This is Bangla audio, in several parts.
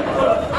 জয়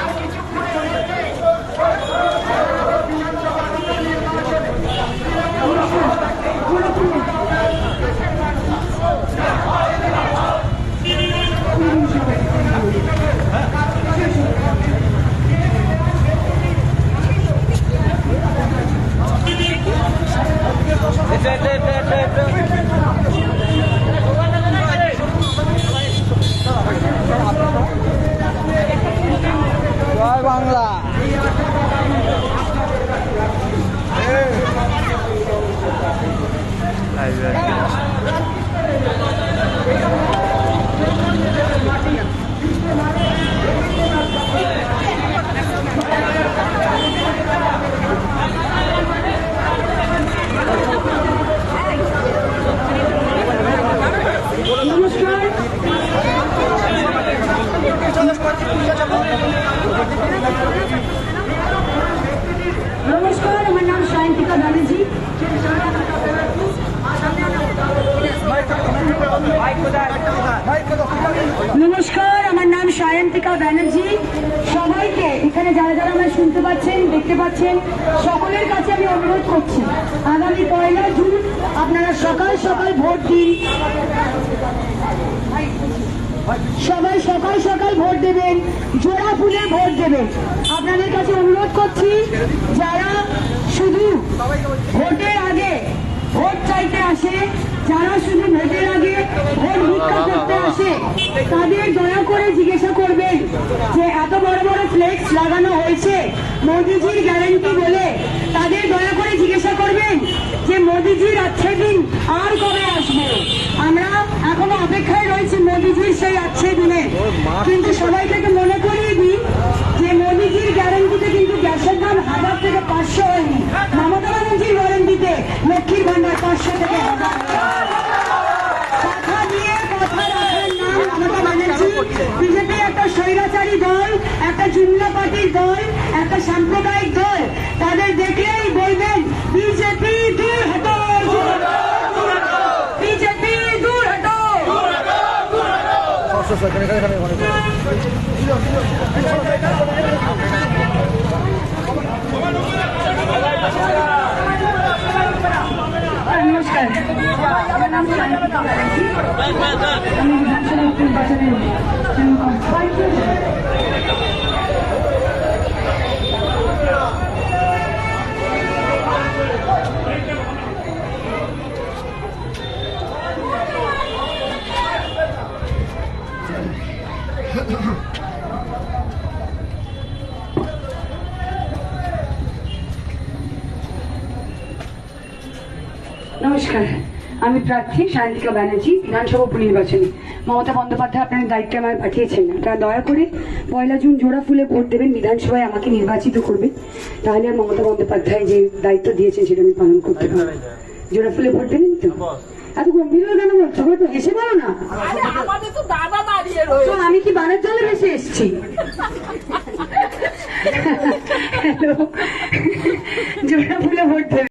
নমস্কার আমার নাম সায়ন্তিকা ব্যানার্জি নমস্কার, আমার নাম সায়ন্তিকা ব্যানার্জি। সবাইকে এখানে যারা যারা আমায় শুনতে পাচ্ছেন, দেখতে পাচ্ছেন, সকলের কাছে আমি অনুরোধ করছি, আগামী পয়লা জুন আপনারা সকাল সকাল ভোট দিন। সবাই সকাল সকাল ভোট দেবেন, জোড়া ফুলে ভোট দেবেন। আপনাদের কাছে অনুরোধ করছি, যারা শুধু ভোটের আগে ভোট চাইতে আসে, যারা শুধু ভোটের আগে ভোট ভিক্ষা করতে আসে, তাদের দয়া করে জিজ্ঞাসা করবেন যে এত বড় বড় ফ্লেক্স লাগানো হয়েছে, মোদিজির গ্যারেন্টি বলে। তাদের দয়া করে জিজ্ঞাসা করবেন যে মোদিজির আচ্ছে দিন আর কবে আসবে। আমরা এখনও অপেক্ষায় রয়েছি মোদিজির সেই আচ্ছে দিনে। কিন্তু সবাইকে একটু মনে করিয়ে দিই যে মোদিজির গ্যারেন্টিতে কিন্তু গ্যাসের দাম হাজার থেকে পাঁচশো হয়নি। মমতা ব্যানার্জির গ্যারেন্টিতে ভান্ডার পাঁচশো বিজেপি একটা স্বৈরাচারী দল একটা জুমলা পার্টির একটা সাম্প্রদায়িক দল তাদের দেখলেই বলবেন বিজেপি দূর হটো বিজেপি দূর হটো নমস্কার আমার নাম সায়ন্তিকা ব্যানার্জি নমস্কার আমি প্রার্থী সায়ন্তিকা ব্যানার্জি বিধানসভা উপনির্বাচনে। মমতা বন্দ্যোপাধ্যায় আপনার দায়িত্বে আমায় পাঠিয়েছেন। তা দয়া করে পয়লা জুন জোড়া ফুলে ভোট দেবেন বিধানসভায় আমাকে নির্বাচিত করবে। তাহলে আর মমতা বন্দ্যোপাধ্যায় যে দায়িত্ব দিয়েছেন সেটা আমি পালন করতে পারব। জোড়া ফুলে ভোট দেবেন তো? এত গম্ভীর হয়ে কেন বলছো? তো এসে বলো না। আরে আমাদের তো দাদা দাঁড়িয়ে তো রয়েছে আমি কি বানের জলে ভেসে এসছি? হ্যালো